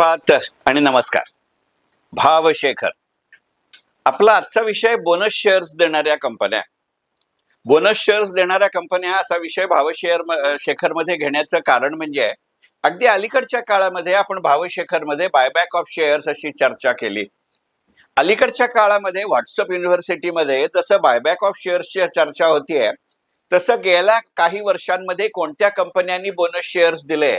सुप्रभात आणि नमस्कार. भावशेखर. आपला आजचा विषय बोनस शेअर्स देणाऱ्या कंपन्या बोनस शेअर्स देणाऱ्या कंपन्या असा विषय भावशेअर शेखरमध्ये घेण्याचं कारण म्हणजे अगदी अलीकडच्या काळामध्ये आपण भावशेखरमध्ये बायबॅक ऑफ शेअर्स अशी चर्चा केली. अलीकडच्या काळामध्ये व्हॉट्सअप युनिव्हर्सिटीमध्ये जसं बायबॅक ऑफ शेअर्सची चर्चा होतीये तसं गेल्या काही वर्षांमध्ये कोणत्या कंपन्यांनी बोनस शेअर्स दिले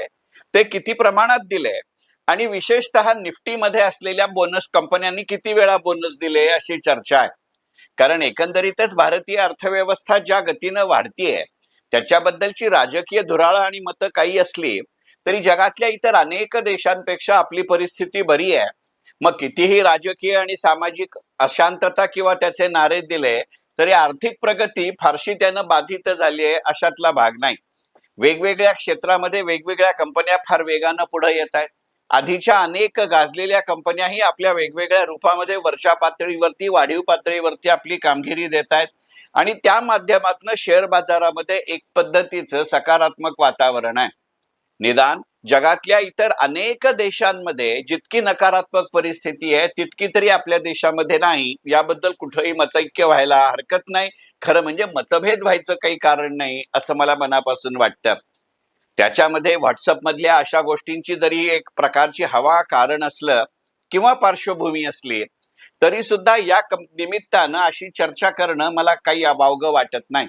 ते किती प्रमाणात दिले आणि विशेषतः निफ्टीमध्ये असलेल्या बोनस कंपन्यांनी किती वेळा बोनस दिले अशी चर्चा आहे. कारण एकंदरीतच भारतीय अर्थव्यवस्था ज्या गतीनं वाढतीये त्याच्याबद्दलची राजकीय धुराळ आणि मतं काही असली तरी जगातल्या इतर अनेक देशांपेक्षा आपली परिस्थिती बरी आहे. मग कितीही राजकीय आणि सामाजिक अशांतता किंवा त्याचे नारे दिले तरी आर्थिक प्रगती फारशी त्यानं बाधित झाली आहे अशातला भाग नाही. वेगवेगळ्या क्षेत्रामध्ये वेगवेगळ्या कंपन्या फार वेगानं पुढे येत आहेत. आधीच्या अनेक गाजलेल्या कंपन्याही आपल्या वेगवेगळ्या रूपामध्ये वरच्या पातळीवरती वाढीव पातळीवरती आपली कामगिरी देत आहेत. आणि त्या माध्यमातून शेअर बाजारामध्ये एक पद्धतीचं सकारात्मक वातावरण आहे. निदान जगातल्या इतर अनेक देशांमध्ये जितकी नकारात्मक परिस्थिती आहे तितकी तरी आपल्या देशामध्ये नाही. याबद्दल कुठंही मतैक्य व्हायला हरकत नाही. खरं म्हणजे मतभेद व्हायचं काही कारण नाही असं मला मनापासून वाटतं. त्याच्यामध्ये व्हॉट्सअप मधल्या अशा गोष्टींची जरी एक प्रकारची हवा कारण असलं किंवा पार्श्वभूमी असली तरी सुद्धा या निमित्तानं अशी चर्चा करणं मला काही अभावग वाटत नाही.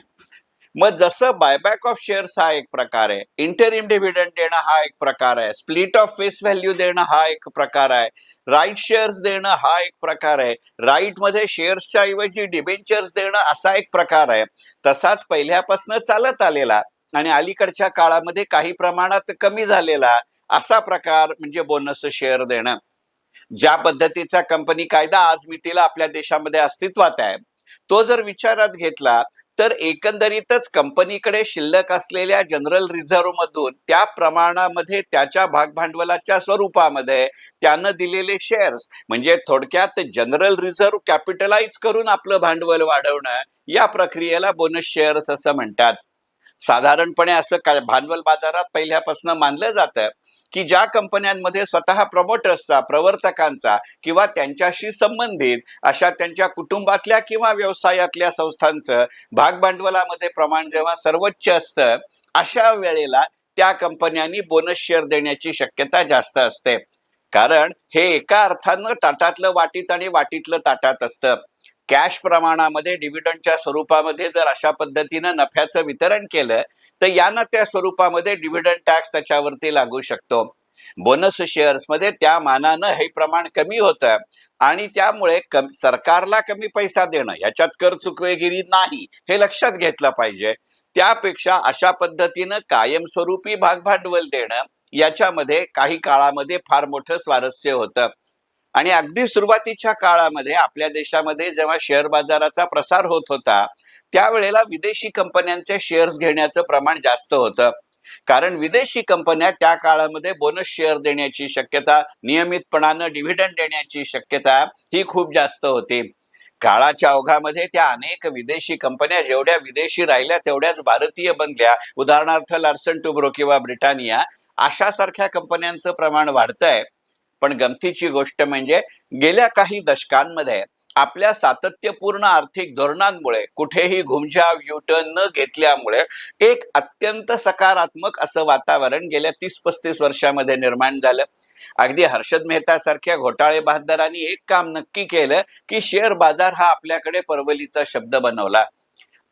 मग जसं बायबॅक ऑफ शेअर्स हा एक प्रकार आहे इंटरिम डिव्हिडंड देणं हा एक प्रकार आहे स्प्लिट ऑफ फेस व्हॅल्यू देणं हा एक प्रकार आहे राईट शेअर्स देणं हा एक प्रकार आहे राईटमध्ये शेअर्सच्या ऐवजी डिबेंचर्स देणं असा एक प्रकार आहे तसाच पहिल्यापासून चालत आलेला. आणि अलीकडच्या काळामध्ये काही प्रमाणात कमी झालेला असा प्रकार म्हणजे बोनस शेअर देणं. ज्या पद्धतीचा कंपनी कायदा आज मितीला आपल्या देशामध्ये अस्तित्वात आहे. तो जर विचारात घेतला तर एकंदरीतच कंपनीकडे शिल्लक असलेल्या जनरल रिझर्व्ह मधून त्या प्रमाणामध्ये त्याच्या भागभांडवलाच्या स्वरूपामध्ये त्यानं दिलेले शेअर्स म्हणजे थोडक्यात जनरल रिझर्व्ह कॅपिटलाइज करून आपलं भांडवल वाढवणं या प्रक्रियेला बोनस शेअर्स असं म्हणतात. साधारणपणे असं काय भांडवल बाजारात पहिल्यापासून मानलं जातं की ज्या कंपन्यांमध्ये स्वतः प्रमोटर्सचा प्रवर्तकांचा किंवा त्यांच्याशी संबंधित अशा त्यांच्या कुटुंबातल्या किंवा व्यवसायातल्या संस्थांचं भागभांडवलामध्ये प्रमाण जेव्हा सर्वोच्च असतं अशा वेळेला त्या कंपन्यांनी बोनस शेअर देण्याची शक्यता जास्त असते. कारण हे एका अर्थानं ताटातलं वाटीत आणि वाटीतलं ताटात असतं. कॅश प्रमाणामध्ये डिव्हिडंडच्या स्वरूपामध्ये जर अशा पद्धतीनं नफ्याचं वितरण केलं तर यानं त्या स्वरूपामध्ये डिव्हिडंड टॅक्स त्याच्यावरती लागू शकतो. बोनस शेअर्समध्ये त्या मानानं हे प्रमाण कमी होतं आणि त्यामुळे कम सरकारला कमी पैसा देणं याच्यात कर चुकवेगिरी नाही हे लक्षात घेतलं पाहिजे. त्यापेक्षा अशा पद्धतीनं कायमस्वरूपी भागभांडवल देणं याच्यामध्ये काही काळामध्ये फार मोठं स्वारस्य होतं. आणि अगदी सुरुवातीच्या काळामध्ये आपल्या देशामध्ये जेव्हा शेअर बाजाराचा प्रसार होत होता त्यावेळेला विदेशी कंपन्यांचे शेअर्स घेण्याचं प्रमाण जास्त होतं. कारण विदेशी कंपन्या त्या काळामध्ये बोनस शेअर देण्याची शक्यता नियमितपणानं डिव्हिडंड देण्याची शक्यता ही खूप जास्त होती. काळाच्या ओघामध्ये त्या अनेक विदेशी कंपन्या जेवढ्या विदेशी राहिल्या तेवढ्याच भारतीय बनल्या. उदाहरणार्थ लार्सन टुब्रो किंवा ब्रिटानिया अशा सारख्या कंपन्यांचं प्रमाण वाढतंय. पण गमतीची गोष्ट म्हणजे गेल्या काही दशकांमध्ये आपल्या सातत्यपूर्ण आर्थिक धोरणांमुळे कुठेही घुमजाव युटर्न न घेतल्यामुळे एक अत्यंत सकारात्मक असं वातावरण गेल्या तीस पस्तीस वर्षामध्ये निर्माण झालं. अगदी हर्षद मेहता सारख्या घोटाळे बहादरांनी एक काम नक्की केलं की शेअर बाजार हा आपल्याकडे परवलीचा शब्द बनवला.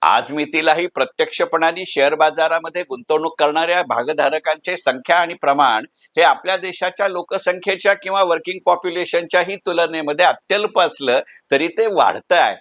आज मितीलाही प्रत्यक्षपणाने शेअर बाजारामध्ये गुंतवणूक करणाऱ्या भागधारकांचे संख्या आणि प्रमाण हे आपल्या देशाच्या लोकसंख्येच्या किंवा वर्किंग पॉप्युलेशनच्याही तुलनेमध्ये अत्यल्प असलं तरी ते वाढतं आहे.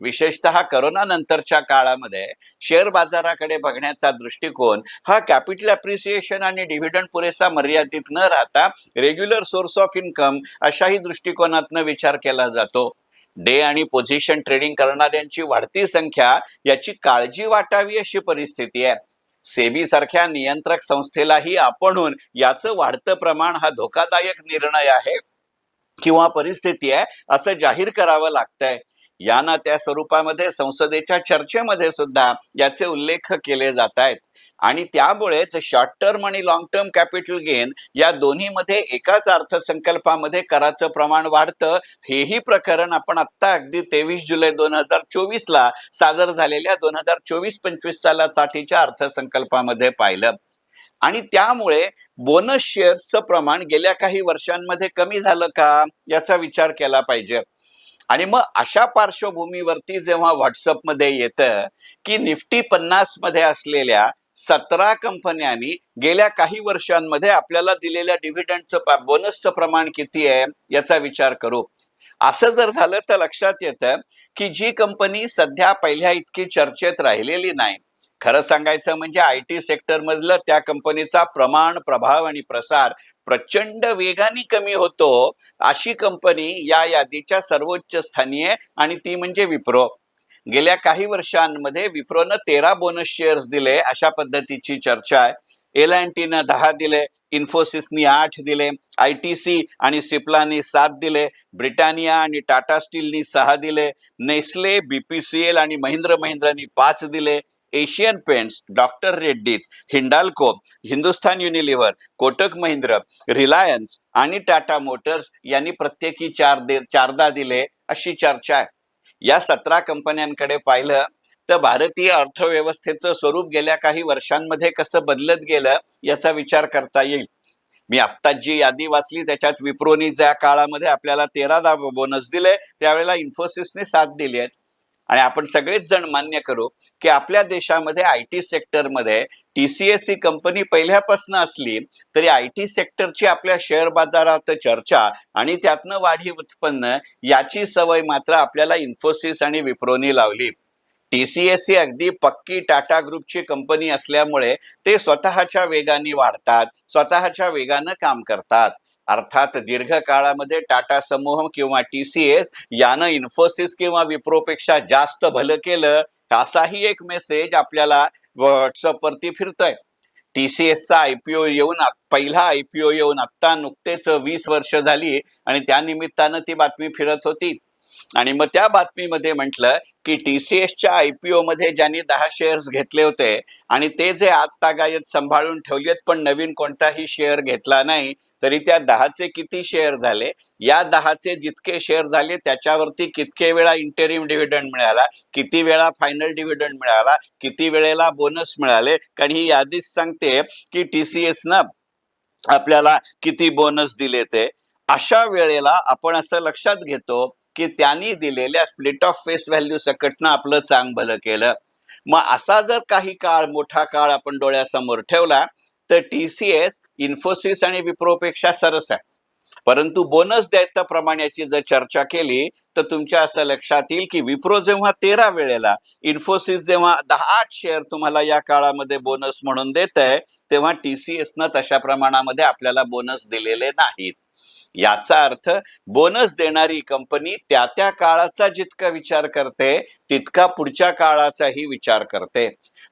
विशेषतः करोना नंतरच्या काळामध्ये शेअर बाजाराकडे बघण्याचा दृष्टिकोन हा कॅपिटल अप्रिसिएशन आणि डिव्हिडंड पुरेसा मर्यादित न राहता रेग्युलर सोर्स ऑफ इन्कम अशाही दृष्टिकोनातनं विचार केला जातो. डे आणि पोझिशन ट्रेडिंग करणाऱ्यांची वाढती संख्या याची काळजी वाटावी अशी परिस्थिती आहे. सेबी सारख्या नियंत्रक संस्थेलाही आपणहून याचं वाढतं प्रमाण हा धोकादायक निर्णय आहे किंवा परिस्थिती आहे असं जाहीर करावं लागतंय. या ना त्या स्वरूपामध्ये संसदेच्या चर्चेमध्ये सुद्धा याचे उल्लेख केले जात आहेत. आणि त्यामुळेच शॉर्ट टर्म आणि लॉंग टर्म कॅपिटल गेन या दोन्हीमध्ये एकाच अर्थसंकल्पामध्ये कराचं प्रमाण वाढतं. हेही प्रकरण आपण आत्ता अगदी तेवीस जुलै दोन हजार चोवीस ला सादर झालेल्या दोन हजार चोवीस पंचवीस सालासाठीच्या अर्थसंकल्पामध्ये पाहिलं. आणि त्यामुळे बोनस शेअर्सचं प्रमाण गेल्या काही वर्षांमध्ये कमी झालं का याचा विचार केला पाहिजे. आणि मग अशा पार्श्वभूमीवरती जेव्हा व्हॉट्सअपमध्ये येतं की निफ्टी पन्नासमध्ये असलेल्या सतरा कंपन्यांनी गेल्या काही वर्षांमध्ये आपल्याला दिलेल्या डिव्हिडंडचं बोनसचं प्रमाण किती आहे याचा विचार करू. असं जर झालं तर लक्षात येतं की जी कंपनी सध्या पहिल्या इतकी चर्चेत राहिलेली नाही. खरं सांगायचं म्हणजे आय टी सेक्टर मधलं त्या कंपनीचा प्रमाण प्रभाव आणि प्रसार प्रचंड वेगाने कमी होतो अशी कंपनी या यादीच्या सर्वोच्च स्थानी आहे आणि ती म्हणजे विप्रो. गेल्या काही वर्षांमध्ये विप्रोनं तेरा बोनस शेअर्स दिले अशा पद्धतीची चर्चा आहे. एल अँड टीनं दहा दिले इन्फोसिसनी आठ दिले आय टी सी आणि सिप्लानी सात दिले ब्रिटानिया आणि टाटा स्टीलनी सहा दिले नेस्ले बीपीसीएल आणि महिंद्र महिंद्रानी पाच दिले Asian Paints doctor Reddy's Hindalco Hindustan Unilever Kotak Mahindra Reliance आणि टाटा मोटर्स यांनी प्रत्येकी चार दे चारदा दिले अशी चर्चा आहे. या सतरा कंपन्यांकडे पाहिलं तर भारतीय अर्थव्यवस्थेचं स्वरूप गेल्या काही वर्षांमध्ये कसं बदलत गेलं याचा विचार करता येईल. मी आत्ताच जी यादी वाचली त्याच्यात विप्रोनी ज्या काळामध्ये आपल्याला तेरा दा बोनस दिले त्यावेळेला इन्फोसिसने साथ दिली आहेत आणि आपण सगळेच जण मान्य करू की आपल्या देशामध्ये आय टी सेक्टरमध्ये T C S C company पहिल्यापासून असली तरी आय टी सेक्टरची आपल्या शेअर बाजारात चर्चा आणि त्यातनं वाढीव उत्पन्न याची सवय मात्र आपल्याला इन्फोसिस आणि विप्रोनी लावली. टी सी एस सी अगदी पक्की टाटा ग्रुपची कंपनी असल्यामुळे ते स्वतःच्या वेगाने वाढतात स्वतःच्या वेगानं काम करतात. अर्थात दीर्घ काळामध्ये टाटा समूह किंवा टी सी एस यानं इन्फोसिस किंवा विप्रोपेक्षा जास्त भलं केलं असाही एक मेसेज आपल्याला व्हॉट्सअपवरती फिरतोय. टी सी एसचा आयपीओ येऊन आत- पहिला आयपीओ येऊन आत्ता नुकतेच वीस वर्ष झाली आणि त्या निमित्तानं ती बातमी फिरत होती. आणि मग त्या बातमीमध्ये म्हटलं की टी सी एसच्या आयपीओ मध्ये ज्यांनी दहा शेअर्स घेतले होते आणि ते जे आज तागायत सांभाळून ठेवलेत पण नवीन कोणताही शेअर घेतला नाही तरी त्या दहाचे किती शेअर झाले? या दहाचे जितके शेअर झाले त्याच्यावरती कितके वेळा इंटेरिम डिव्हिडंड मिळाला? किती वेळा फायनल डिव्हिडंड मिळाला? किती वेळेला बोनस मिळाले? कारण ही यादीच सांगते की टी सी एसनं आपल्याला किती बोनस दिले ते. अशा वेळेला आपण असं लक्षात घेतो की त्यांनी दिलेल्या स्प्लिट ऑफ फेस व्हॅल्यू सकटनं आपलं चांग भलं केलं. मग असा जर काही काळ मोठा काळ आपण डोळ्यासमोर ठेवला तर टी सी एस इन्फोसिस आणि विप्रोपेक्षा सरस आहे. परंतु बोनस द्यायचा प्रमाण याची जर चर्चा केली तर तुमच्या असं लक्षात येईल की विप्रो जेव्हा तेरा वेळेला इन्फोसिस जेव्हा दहा आठ शेअर तुम्हाला या काळामध्ये बोनस म्हणून देत आहे तेव्हा टी सी एसनं तशा प्रमाणामध्ये आपल्याला बोनस दिलेले नाहीत. याचा अर्थ बोनस देणारी कंपनी त्या त्या काळाचा जितका विचार करते तितका पुढच्या काळाचाही विचार करते.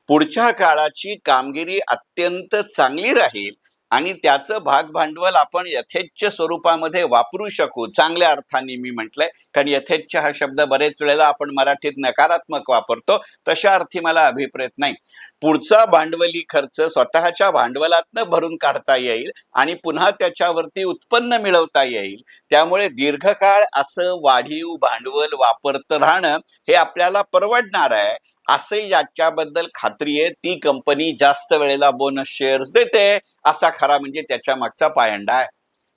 पुढच्या काळाची कामगिरी अत्यंत चांगली राहील. आणि त्याचं भाग भांडवल आपण यथेच्छ स्वरूपामध्ये वापरू शकू. चांगल्या अर्थाने मी म्हटलंय. कारण यथेच्छ हा शब्द बरेच वेळेला आपण मराठीत नकारात्मक वापरतो. तशा अर्थी मला अभिप्रेत नाही. पुढचा भांडवली खर्च स्वतःच्या भांडवलातनं भरून काढता येईल आणि पुन्हा त्याच्यावरती उत्पन्न मिळवता येईल. त्यामुळे दीर्घकाळ असं वाढीव भांडवल वापरत राहणं हे आपल्याला परवडणार आहे. असे याच्याबद्दल खात्री आहे ती कंपनी जास्त वेळेला बोनस शेअर्स देते असा खरा म्हणजे त्याच्या मागचा पायंडा आहे.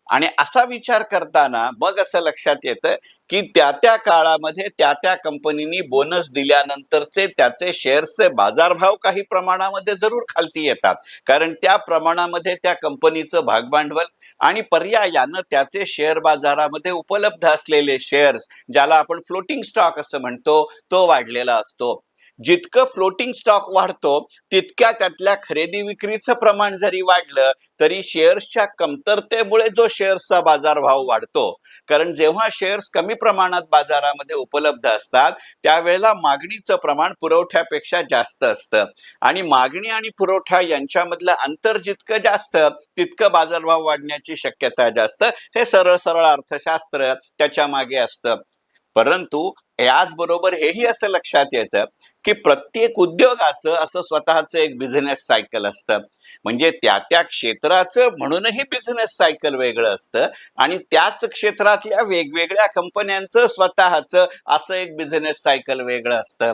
आणि असा विचार करताना मग असं लक्षात येतं की त्या त्या काळामध्ये त्या त्या कंपनीनी बोनस दिल्यानंतरचे त्याचे शेअर्सचे बाजारभाव काही प्रमाणामध्ये जरूर खालती येतात. कारण त्या प्रमाणामध्ये त्या कंपनीचं भागभांडवल आणि पर्यायानं त्याचे शेअर बाजारामध्ये उपलब्ध असलेले शेअर्स ज्याला आपण फ्लोटिंग स्टॉक असं म्हणतो तो वाढलेला असतो. जितकं फ्लोटिंग स्टॉक वाढतो तितक्या त्यातल्या खरेदी विक्रीचं प्रमाण जरी वाढलं तरी शेअर्सच्या कमतरतेमुळे जो शेअर्सचा बाजारभाव वाढतो. कारण जेव्हा शेअर्स कमी प्रमाणात बाजारामध्ये उपलब्ध असतात त्यावेळेला मागणीचं प्रमाण पुरवठ्यापेक्षा जास्त असतं. आणि मागणी आणि पुरवठा यांच्यामधलं अंतर जितकं जास्त तितकं बाजारभाव वाढण्याची शक्यता जास्त. हे सरळ सरळ अर्थशास्त्र त्याच्यामागे असतं. परंतु याचबरोबर हेही असं लक्षात येतं की प्रत्येक उद्योगाचं असं स्वतःचं एक बिझनेस सायकल असतं. म्हणजे त्या त्या क्षेत्राचं म्हणूनही बिझनेस सायकल वेगळं असतं आणि त्याच क्षेत्रातल्या वेगवेगळ्या कंपन्यांचं स्वतःचं असं एक बिझनेस सायकल वेगळं असतं.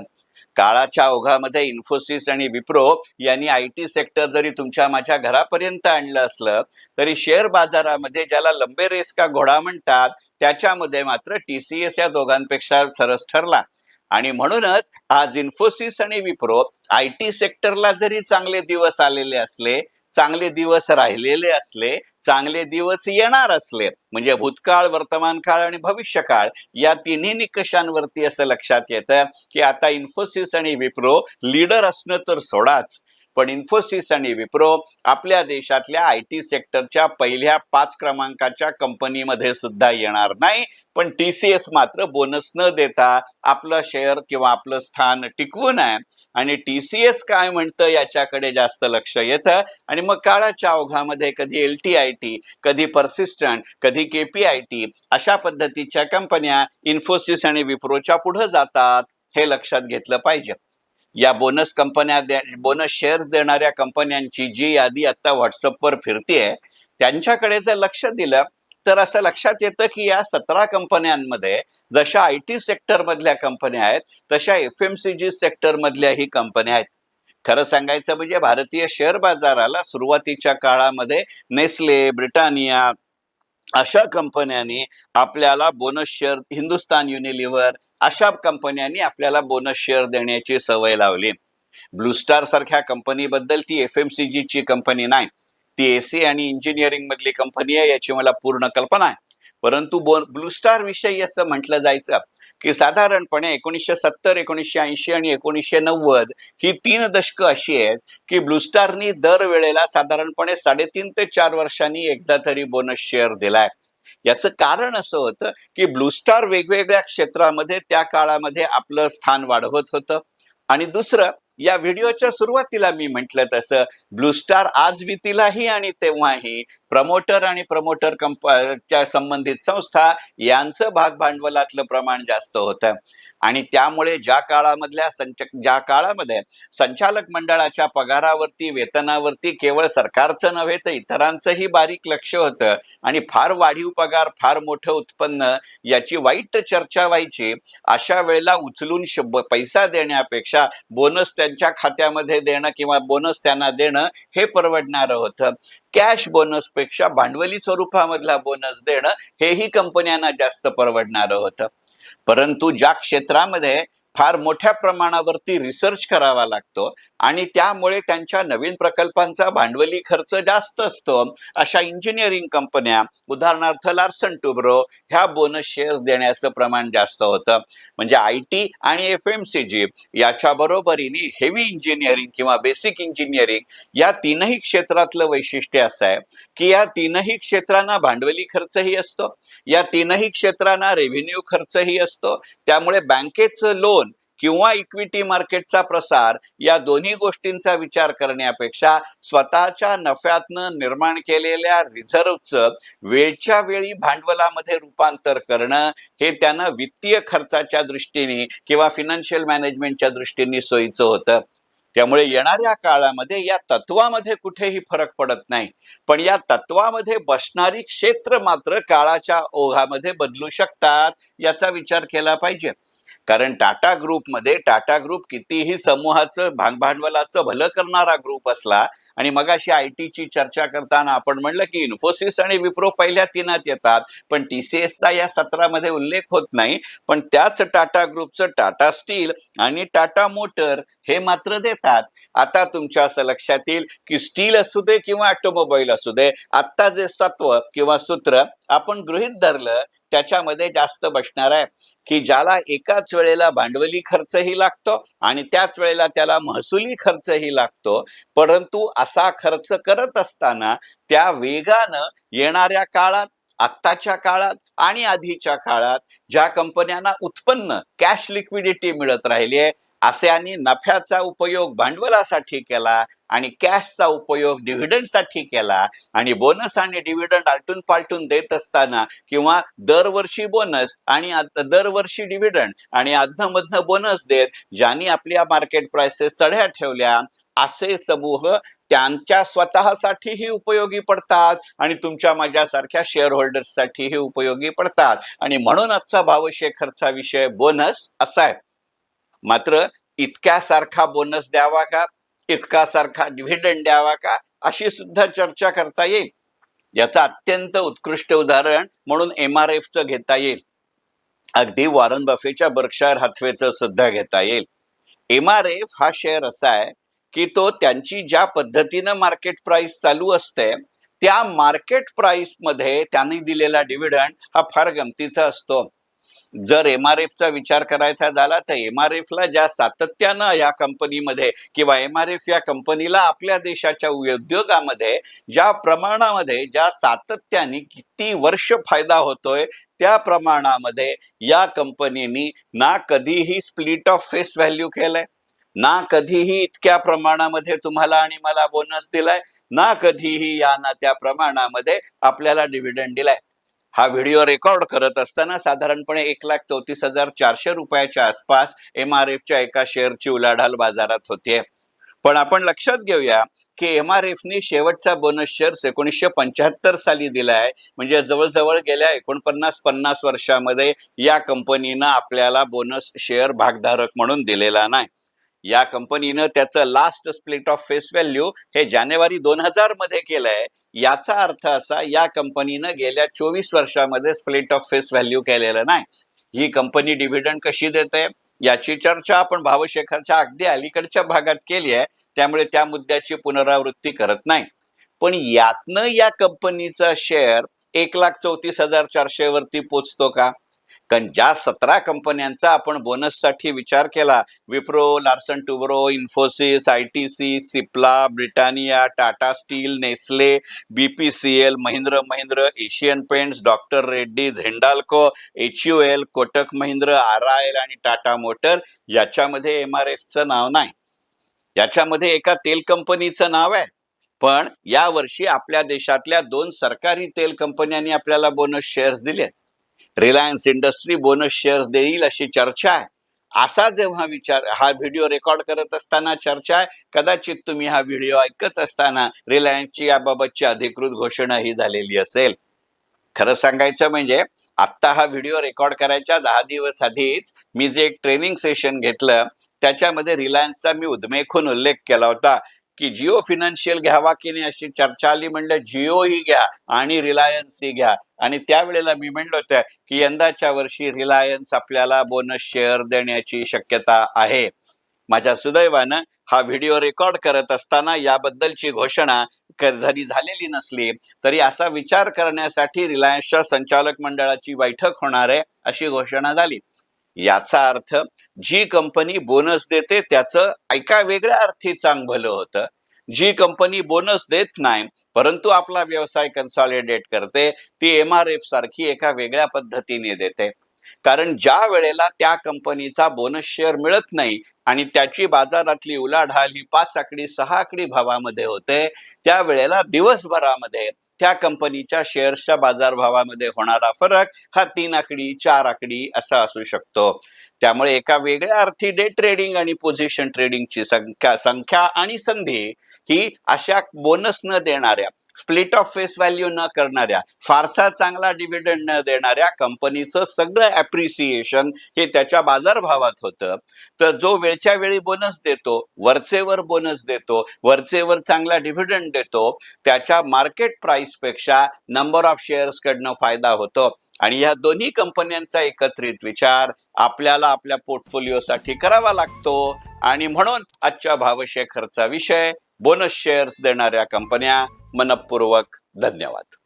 काळाच्या ओघामध्ये इन्फोसिस आणि विप्रो यांनी आय टी सेक्टर जरी तुमच्या माझ्या घरापर्यंत आणलं असलं तरी शेअर बाजारामध्ये ज्याला लंबे रेस का घोडा म्हणतात त्याच्यामध्ये मात्र टी सी एस या दोघांपेक्षा सरस ठरला. आणि म्हणूनच आज इन्फोसिस आणि विप्रो आय टी सेक्टरला जरी चांगले दिवस आलेले असले चांगले दिवस राहिलेले असले चांगले दिवस येणार असले म्हणजे भूतकाळ वर्तमान काळ आणि भविष्यकाळ या तिन्ही निकषांवरती असं लक्षात येतं की आता इन्फोसिस आणि विप्रो लीडर असणं तर सोडाच. पण इन्फोसिस आणि विप्रो आपल्या देशातल्या आय टी सेक्टरच्या पहिल्या पाच क्रमांकाच्या कंपनीमध्ये सुद्धा येणार नाही. पण टी सी एस मात्र बोनस न देता आपलं शेअर किंवा आपलं स्थान टिकवून आहे. आणि टी सी एस काय म्हणतं याच्याकडे जास्त लक्ष येतं. आणि मग काळाच्या ओघामध्ये कधी एल टी आय टी कधी परसिस्टंट कधी के पी आय टी अशा पद्धतीच्या कंपन्या इन्फोसिस आणि विप्रोच्या पुढे जातात हे लक्षात घेतलं पाहिजे. या बोनस कंपन्या बोनस शेअर्स देणाऱ्या कंपन्यांची जी यादी आता व्हॉट्सअपवर फिरतीये त्यांच्याकडे जर लक्ष दिलं तर असं लक्षात येतं की या सतरा कंपन्यांमध्ये जशा आय टी सेक्टर मधल्या कंपन्या आहेत तशा एफ एम सी जी सेक्टरमधल्याही कंपन्या आहेत. खरं सांगायचं म्हणजे भारतीय शेअर बाजाराला सुरुवातीच्या काळामध्ये नेस्ले ब्रिटानिया अशा कंपन्यांनी आपल्याला बोनस शेअर हिंदुस्तान युनिलिव्हर अशा कंपन्यांनी आपल्याला बोनस शेअर देण्याची सवय लावली. ब्लूस्टार सारख्या कंपनीबद्दल ती एफ एम सी जी ची कंपनी नाही. ती एसी आणि इंजिनिअरिंग मधली कंपनी आहे याची मला पूर्ण कल्पना आहे. परंतु बोन ब्लू स्टार विषयी असं म्हटलं जायचं की साधारणपणे एकोणीसशे सत्तर एकोणीसशे ऐंशी आणि एकोणीसशे नव्वद ही तीन दशकं अशी आहेत की ब्लूस्टारनी दरवेळेला साधारणपणे साडेतीन ते चार वर्षांनी एकदा तरी बोनस शेअर दिलाय. याचं कारण असं होतं की ब्लूस्टार वेगवेगळ्या क्षेत्रामध्ये त्या काळामध्ये आपलं स्थान वाढवत होतं. आणि दुसरं या व्हिडिओच्या सुरुवातीला मी म्हटलं तसं ब्लू स्टार आज भीतीलाही आणि तेव्हाही प्रमोटर आणि प्रमोटर कंप संबंधित संस्था यांचं भाग भांडवलातलं प्रमाण जास्त होतं. आणि त्यामुळे ज्या काळामधल्या संच ज्या काळामध्ये संचालक मंडळाच्या पगारावरती वेतनावरती केवळ सरकारचं नव्हे तर इतरांचंही बारीक लक्ष होतं आणि फार वाढीव पगार फार मोठं उत्पन्न याची वाईट चर्चा व्हायची अशा वेळेला उचलून शब पैसा देण्यापेक्षा बोनस त्यांच्या खात्यामध्ये देणं किंवा बोनस त्यांना देणं हे परवडणारं होतं. कॅश बोनसपेक्षा भांडवली स्वरूपामधला बोनस देणं हेही कंपन्यांना जास्त परवडणारं होतं. परंतु ज्या क्षेत्रामध्ये फार मोठ्या प्रमाणावरती रिसर्च करावा लागतो आणि त्यामुळे त्यांच्या नवीन प्रकल्पांचा भांडवली खर्च जास्त असतो. अशा इंजिनिअरिंग कंपन्या उदाहरणार्थ लार्सन टुब्रो ह्या बोनस शेअर्स देण्याचं प्रमाण जास्त होतं. म्हणजे आय टी आणि एफ एम सी जी याच्या बरोबरीने हेवी इंजिनिअरिंग किंवा बेसिक इंजिनिअरिंग या तीनही क्षेत्रातलं वैशिष्ट्य असं आहे की या तीनही क्षेत्रांना भांडवली खर्चही असतो. या तीनही क्षेत्रांना रेव्हेन्यू खर्चही असतो. त्यामुळे बँकेचं लोन किंवा इक्विटी मार्केटचा प्रसार या दोन्ही गोष्टींचा विचार करण्यापेक्षा स्वतःच्या नफ्यातनं निर्माण केलेल्या रिझर्वचं वेळच्या वेळी भांडवलामध्ये रूपांतर करणं हे त्यांना वित्तीय खर्चाच्या दृष्टीने किंवा फिनान्शियल मॅनेजमेंटच्या दृष्टीने सोयीचं होतं. त्यामुळे येणाऱ्या काळामध्ये या तत्वामध्ये कुठेही फरक पडत नाही. पण या तत्वामध्ये बसणारी क्षेत्र मात्र काळाच्या ओघामध्ये बदलू शकतात याचा विचार केला पाहिजे. कारण टाटा ग्रुपमध्ये टाटा ग्रुप कितीही समूहाचं भागभांडवलाचं भलं करणारा ग्रुप असला आणि मगाशी आय टीची चर्चा करताना आपण म्हणलं की इन्फोसिस आणि विप्रो पहिल्या तिनात येतात पण टी सी एसचा या सत्रामध्ये उल्लेख होत नाही. पण त्याच टाटा ग्रुपचं टाटा स्टील आणि टाटा मोटर हे मात्र देतात. आता तुमच्या असं लक्षात येईल की स्टील असू दे किंवा ऑटोमोबाईल असू दे आत्ता जे सत्व किंवा सूत्र आपण गृहित धरलं त्याच्यामध्ये जास्त बसणार आहे. की ज्याला एकाच वेळेला भांडवली खर्चही लागतो आणि त्याच वेळेला त्याला महसुली खर्चही लागतो. परंतु असा खर्च करत असताना त्या वेगानं येणाऱ्या काळात आत्ताच्या काळात आणि आधीच्या काळात ज्या कंपन्यांना उत्पन्न कॅश लिक्विडिटी मिळत राहिली आहे असे आणि नफ्याचा उपयोग भांडवलासाठी केला आणि कॅशचा उपयोग डिव्हिडंडसाठी केला आणि बोनस आणि डिव्हिडंड आलटून पालटून देत असताना किंवा दरवर्षी बोनस आणि दरवर्षी डिव्हिडंड आणि अधनमधनं बोनस देत ज्यांनी आपल्या मार्केट प्राइसेस चढ्या ठेवल्या असे समूह त्यांच्या स्वतःसाठीही उपयोगी पडतात आणि तुमच्या माझ्यासारख्या शेअर होल्डर्ससाठीही उपयोगी पडतात. आणि म्हणून आजचा भावशेखरचा विषय बोनस असा आहे. मात्र इतक्या सारखा बोनस द्यावा का? इतका सारखा डिव्हिडंड द्यावा का? अशी सुद्धा चर्चा करता येईल. याचं अत्यंत उत्कृष्ट उदाहरण म्हणून एम आर एफचं घेता येईल. अगदी वॉरन बफेच्या बर्कशायर हाथवेचं सुद्धा घेता येईल. एम आर एफ हा शेअर असा आहे की तो त्यांची ज्या पद्धतीनं मार्केट प्राइस चालू असते त्या मार्केट प्राइसमध्ये त्यांनी दिलेला डिव्हिडंड हा फार गमतीचा असतो. जर एम आर एफचा विचार करायचा झाला तर एम आर एफला ज्या सातत्यानं या कंपनीमध्ये किंवा एम आर एफ या कंपनीला आपल्या देशाच्या उद्योगामध्ये ज्या प्रमाणामध्ये ज्या सातत्याने किती वर्ष फायदा होतोय त्या प्रमाणामध्ये या कंपनीनी ना कधीही स्प्लिट ऑफ फेस व्हॅल्यू केलंय ना कधीही इतक्या प्रमाणामध्ये तुम्हाला आणि मला बोनस दिलाय ना कधीही या ना त्या प्रमाणामध्ये आपल्याला डिव्हिडंड दिलाय. हा व्हिडिओ रेकॉर्ड करत असताना साधारणपणे एक लाख चौतीस हजार चारशे रुपयाच्या आसपास एम आर एफच्या एका शेअरची उलाढाल बाजारात होते पण आपण लक्षात घेऊया की एम आर एफने शेवटचा बोनस शेअर्स एकोणीसशे पंच्याहत्तर साली दिलाय. म्हणजे जवळजवळ गेल्या एकोणपन्नास पन्नास वर्षामध्ये या कंपनीनं आपल्याला बोनस शेअर भागधारक म्हणून दिलेला नाही. या कंपनीनं त्याचं last split of face value हे जानेवारी दोन हजारमध्ये केलंय. याचा अर्थ असा या कंपनीनं गेल्या चोवीस वर्षामध्ये स्प्लिट ऑफ फेस व्हॅल्यू केलेलं नाही. ही कंपनी डिव्हिडंड कशी देते? याची चर्चा आपण भावशेखरच्या अगदी अलीकडच्या भागात केली आहे. त्यामुळे त्या मुद्द्याची पुनरावृत्ती करत नाही. पण यातनं या कंपनीचा शेअर एक लाख चौतीस हजार चारशे वरती पोचतो का? कारण ज्या सतरा कंपन्यांचा आपण बोनससाठी विचार केला Wipro Larsen Toubro Infosys I T C Cipla Britannia Tata steel Nestle B P C L Mahindra Mahindra Asian Paints doctor Reddy Hindalco H U L Kotak Mahindra R I L आणि Tata motor याच्यामध्ये M R एफचं नाव नाही. याच्यामध्ये एका तेल कंपनीचं नाव आहे. पण या वर्षी आपल्या देशातल्या दोन सरकारी तेल कंपन्यांनी आपल्याला बोनस शेअर्स दिले रिलायन्स इंडस्ट्री बोनस शेअर्स देईल अशी चर्चा आहे. असा जेव्हा विचार हा व्हिडिओ रेकॉर्ड करत असताना चर्चा आहे कदाचित तुम्ही हा व्हिडिओ ऐकत असताना रिलायन्सची याबाबतची अधिकृत घोषणा ही झालेली असेल. खरं सांगायचं म्हणजे आत्ता हा व्हिडिओ रेकॉर्ड करायच्या दहा दिवस आधीच मी जे एक ट्रेनिंग सेशन घेतलं त्याच्यामध्ये रिलायन्सचा मी उद्मेखून उल्लेख केला होता. की जिओ फिनान्शियल घ्यावा की नाही अशी चर्चा आली म्हणलं जिओ ही घ्या आणि रिलायन्स ही घ्या. आणि त्यावेळेला मी म्हणलं होतं की यंदाच्या वर्षी रिलायन्स आपल्याला बोनस शेअर देण्याची शक्यता आहे. माझ्या सुदैवानं हा व्हिडिओ रेकॉर्ड करत असताना याबद्दलची घोषणा जरी झालेली नसली तरी असा विचार करण्यासाठी रिलायन्सच्या संचालक मंडळाची बैठक होणार आहे अशी घोषणा झाली. याचा अर्थ जी कंपनी बोनस देते त्याचं ऐका वेगळ्या अर्थी चांग भलं होतं. जी कंपनी बोनस देत नाही परंतु आपला व्यवसाय कन्सॉलिडेट करते ती एम आर एफ सारखी एका वेगळ्या पद्धतीने देते. कारण ज्या वेळेला त्या कंपनीचा बोनस शेअर मिळत नाही आणि त्याची बाजारातली उलाढाल ही पाच आकडी सहा आकडी भावामध्ये होते त्यावेळेला दिवसभरामध्ये त्या कंपनीच्या शेअर्सच्या बाजारभावामध्ये होणारा फरक हा तीन आकडी चार आकडी असा असू शकतो. त्यामुळे एका वेगळ्या अर्थी डे ट्रेडिंग आणि पोझिशन ट्रेडिंगची संख्या संख्या आणि संधी ही अशा बोनस न देणाऱ्या स्प्लिट ऑफ फेस व्हॅल्यू न करणाऱ्या फारसा चांगला डिव्हिडंड न देणाऱ्या कंपनीचं सगळं ॲप्रिसिएशन हे त्याच्या बाजारभावात होतं. तर जो वेळच्या वेळी बोनस देतो वरचेवर बोनस देतो वरचेवर चांगला डिव्हिडंड देतो त्याच्या मार्केट प्राइसपेक्षा नंबर ऑफ शेअर्स कडनं फायदा होतो. आणि या दोन्ही कंपन्यांचा एकत्रित विचार आपल्याला आपल्या पोर्टफोलिओसाठी करावा लागतो. आणि म्हणून आजच्या भावशेखरचा विषय बोनस शेअर्स देणाऱ्या कंपन्या मनपूर्वक धन्यवाद.